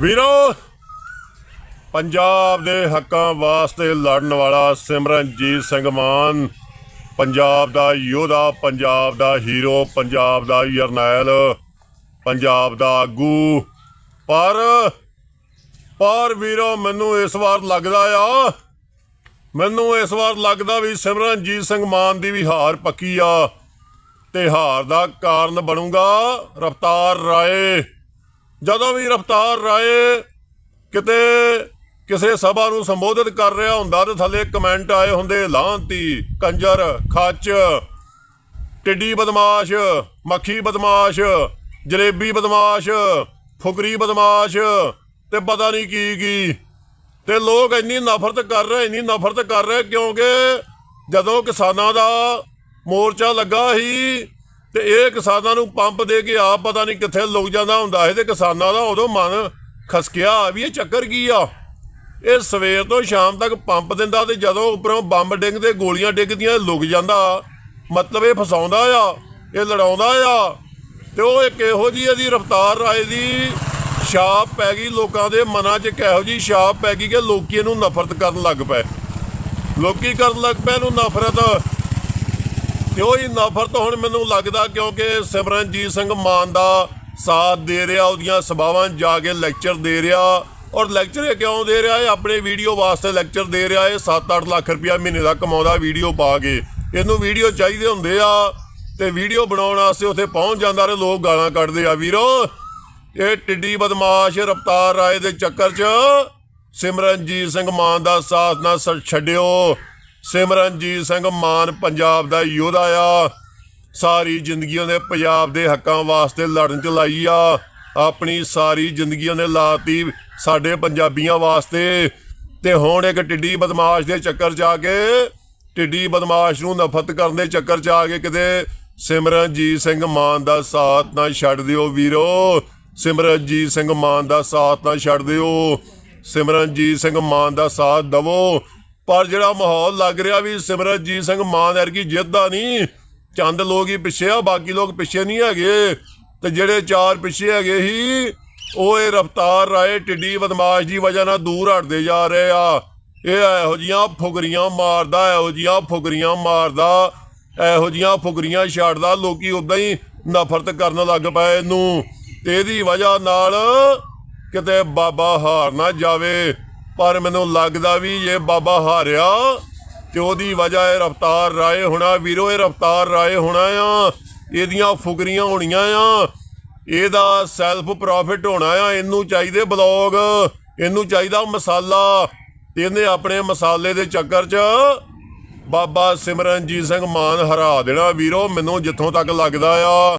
ਵੀਰੋ, ਪੰਜਾਬ ਦੇ ਹੱਕਾਂ ਵਾਸਤੇ ਲੜਨ ਵਾਲਾ ਸਿਮਰਨਜੀਤ ਸਿੰਘ ਮਾਨ, ਪੰਜਾਬ ਦਾ ਯੋਧਾ, ਪੰਜਾਬ ਦਾ ਹੀਰੋ, ਪੰਜਾਬ ਦਾ ਜਰਨੈਲ ਪੰਜਾਬ ਦਾ ਆਗੂ। ਪਰ ਪਰ ਵੀਰੋ, ਮੈਨੂੰ ਇਸ ਵਾਰ ਲੱਗਦਾ ਆ, ਮੈਨੂੰ ਇਸ ਵਾਰ ਲੱਗਦਾ ਵੀ ਸਿਮਰਨਜੀਤ ਸਿੰਘ ਮਾਨ ਦੀ ਵੀ ਹਾਰ ਪੱਕੀ ਆ ਤੇ ਹਾਰ ਦਾ ਕਾਰਨ ਬਣੂਗਾ ਰਫਤਾਰ ਰਾਏ। ਜਦੋਂ ਵੀ ਰਫਤਾਰ ਰਾਏ ਕਿਤੇ ਕਿਸੇ ਸਭਾ ਨੂੰ ਸੰਬੋਧਿਤ ਕਰ ਰਿਹਾ ਹੁੰਦਾ ਤੇ ਥੱਲੇ ਕਮੈਂਟ ਆਏ ਹੁੰਦੇ, ਲਾਂਤੀ, ਕੰਜਰ, ਖੱਚ, ਟਿੱਡੀ ਬਦਮਾਸ਼, ਮੱਖੀ ਬਦਮਾਸ਼, ਜਲੇਬੀ ਬਦਮਾਸ਼, ਫੁਕਰੀ ਬਦਮਾਸ਼ ਤੇ ਪਤਾ ਨਹੀਂ ਕੀ ਕੀ। ਤੇ ਲੋਕ ਇੰਨੀ ਨਫ਼ਰਤ ਕਰ ਰਹੇ, ਇੰਨੀ ਨਫ਼ਰਤ ਕਰ ਰਹੇ ਕਿਉਂਕਿ ਜਦੋਂ ਕਿਸਾਨਾਂ ਦਾ ਮੋਰਚਾ ਲੱਗਾ ਸੀ ਤੇ ਇਹ ਕਿਸਾਨਾਂ ਨੂੰ ਪੰਪ ਦੇ ਕੇ ਆ ਪਤਾ ਨਹੀਂ ਕਿੱਥੇ ਲੁਕ ਜਾਂਦਾ ਹੁੰਦਾ ਸੀ ਤੇ ਕਿਸਾਨਾਂ ਦਾ ਉਦੋਂ ਮਨ ਖਸਕਿਆ ਵੀ ਇਹ ਚੱਕਰ ਕੀ ਆ? ਇਹ ਸਵੇਰ ਤੋਂ ਸ਼ਾਮ ਤੱਕ ਪੰਪ ਦਿੰਦਾ ਤੇ ਜਦੋਂ ਉੱਪਰੋਂ ਬੰਬ ਡਿੱਗਦੇ ਗੋਲੀਆਂ ਡਿੱਗਦੀਆਂ ਲੁਕ ਜਾਂਦਾ। ਮਤਲਬ ਇਹ ਫਸਾਉਂਦਾ ਆ, ਇਹ ਲੜਾਉਂਦਾ ਆ ਤੇ ਉਹ ਇੱਕ ਇਹੋ ਜੀ ਇਹਦੀ ਰਫਤਾਰ ਰਾਏ ਦੀ ਛਾਪ ਪੈ ਗਈ ਲੋਕਾਂ ਦੇ ਮਨਾਂ 'ਚ ਇੱਕ ਇਹੋ ਜੀ ਛਾਪ ਪੈ ਗਈ ਕਿ ਲੋਕੀ ਇਹਨੂੰ ਨਫ਼ਰਤ ਕਰਨ ਲੱਗ ਪਏ। ਲੋਕੀ ਕਰਨ ਲੱਗ ਪਏ, ਇਹਨੂੰ ਨਫ਼ਰਤ ਤੇ ਹੀ ਨਫ਼ਰਤ ਹੁਣ ਮੈਨੂੰ ਲੱਗਦਾ ਕਿਉਂਕਿ ਸਿਮਰਨਜੀਤ ਸਿੰਘ ਮਾਨ ਦਾ ਸਾਥ ਦੇ ਰਿਹਾ, ਉਹਦੀਆਂ ਸਭਾਵਾਂ ਜਾ ਕੇ ਲੈਕਚਰ ਦੇ ਰਿਹਾ। ਔਰ ਲੈਕਚਰ ਇਹ ਕਿਉਂ ਦੇ ਰਿਹਾ? ਇਹ ਆਪਣੇ ਵੀਡੀਓ ਵਾਸਤੇ ਲੈਕਚਰ ਦੇ ਰਿਹਾ, ਇਹ 7-8 ਲੱਖ ਰੁਪਇਆ ਮਹੀਨੇ ਦਾ ਕਮਾਉਂਦਾ ਵੀਡੀਓ ਪਾ ਕੇ। ਇਹਨੂੰ ਵੀਡੀਓ ਚਾਹੀਦੇ ਹੁੰਦੇ ਆ ਤੇ ਵੀਡੀਓ ਬਣਾਉਣ ਵਾਸਤੇ ਉੱਥੇ ਪਹੁੰਚ ਜਾਂਦਾ ਤੇ ਲੋਕ ਗਾਲਾਂ ਕੱਢਦੇ ਆ। ਵੀਰੋ, ਇਹ ਟਿੱਡੀ ਬਦਮਾਸ਼ ਰਫਤਾਰ ਰਾਏ ਦੇ ਚੱਕਰ 'ਚ ਸਿਮਰਨਜੀਤ ਸਿੰਘ ਮਾਨ ਦਾ ਸਾਥ ਨਾ ਸ- ਛੱਡਿਓ। ਸਿਮਰਨਜੀਤ ਸਿੰਘ ਮਾਨ ਪੰਜਾਬ ਦਾ ਯੋਧਾ ਆ। ਸਾਰੀ ਜ਼ਿੰਦਗੀ ਉਹਨੇ ਪੰਜਾਬ ਦੇ ਹੱਕਾਂ ਵਾਸਤੇ ਲੜਨ ਚ ਲਾਈ ਆ। ਆਪਣੀ ਸਾਰੀ ਜ਼ਿੰਦਗੀ ਉਹਨੇ ਲਾਤੀ ਸਾਡੇ ਪੰਜਾਬੀਆਂ ਵਾਸਤੇ। ਤੇ ਹੁਣ ਇੱਕ ਟਿੱਡੀ ਬਦਮਾਸ਼ ਦੇ ਚੱਕਰ ਚ ਆ ਕੇ, ਟਿੱਡੀ ਬਦਮਾਸ਼ ਨੂੰ ਨਫ਼ਰਤ ਕਰਨ ਦੇ ਚੱਕਰ ਚ ਆ ਕੇ ਕਿਤੇ ਸਿਮਰਨਜੀਤ ਸਿੰਘ ਮਾਨ ਦਾ ਸਾਥ ਨਾ ਛੱਡ ਦਿਓ ਵੀਰੋ। ਸਿਮਰਨਜੀਤ ਸਿੰਘ ਮਾਨ ਦਾ ਸਾਥ ਨਾ ਛੱਡ ਦਿਓ। ਸਿਮਰਨਜੀਤ ਸਿੰਘ ਮਾਨ ਦਾ ਸਾਥ ਦਵੋ। ਪਰ ਜਿਹੜਾ ਮਾਹੌਲ ਲੱਗ ਰਿਹਾ ਵੀ ਸਿਮਰਨਜੀਤ ਸਿੰਘ ਮਾਨ ਵਰਗੀ ਜਿੱਤ ਨਹੀਂ, ਚੰਦ ਲੋਕ ਹੀ ਪਿੱਛੇ ਆ, ਬਾਕੀ ਲੋਕ ਪਿੱਛੇ ਨਹੀਂ ਹੈਗੇ। ਤੇ ਜਿਹੜੇ ਚਾਰ ਪਿੱਛੇ ਹੈਗੇ ਸੀ, ਉਹ ਇਹ ਰਫਤਾਰ ਰਾਏ ਟਿੱਡੀ ਬਦਮਾਸ਼ ਦੀ ਵਜ੍ਹਾ ਨਾਲ ਦੂਰ ਹਟਦੇ ਜਾ ਰਹੇ ਆ। ਇਹ ਇਹੋ ਜੀਆਂ ਫੁਗਰੀਆਂ ਮਾਰਦਾ, ਇਹੋ ਜੀਆਂ ਫੁਗਰੀਆਂ ਮਾਰਦਾ, ਇਹੋ ਜੀਆਂ ਫੁਗਰੀਆਂ ਛੱਡਦਾ, ਲੋਕੀ ਉਦਾਂ ਹੀ ਨਫ਼ਰਤ ਕਰਨ ਲੱਗ ਪਏ ਇਹਨੂੰ। ਤੇ ਇਹਦੀ ਵਜ੍ਹਾ ਨਾਲ ਕਿਤੇ ਬਾਬਾ ਹਾਰ ਨਾ ਜਾਵੇ। ਪਰ ਮੈਨੂੰ ਲੱਗਦਾ ਵੀ ਜੇ ਬਾਬਾ ਹਾਰਿਆ ਤੇ ਉਹਦੀ ਵਜ੍ਹਾ ਇਹ ਰਫਤਾਰ ਰਾਏ ਹੋਣਾ, ਵੀਰੋ ਇਹ ਰਫਤਾਰ ਰਾਏ ਹੋਣਾ ਆ। ਇਹਦੀਆਂ ਫੁਕਰੀਆਂ ਹੋਣੀਆਂ ਆ। ਇਹਦਾ ਸੈਲਫ ਪ੍ਰੋਫਿਟ ਹੋਣਾ ਆ। ਇਹਨੂੰ ਚਾਹੀਦੇ ਬਲੌਗ, ਇਹਨੂੰ ਚਾਹੀਦਾ ਮਸਾਲਾ। ਤੇ ਇਹਨੇ ਆਪਣੇ ਮਸਾਲੇ ਦੇ ਚੱਕਰ 'ਚ ਬਾਬਾ ਸਿਮਰਨਜੀਤ ਸਿੰਘ ਮਾਨ ਹਰਾ ਦੇਣਾ। ਵੀਰੋ, ਮੈਨੂੰ ਜਿੱਥੋਂ ਤੱਕ ਲੱਗਦਾ ਆ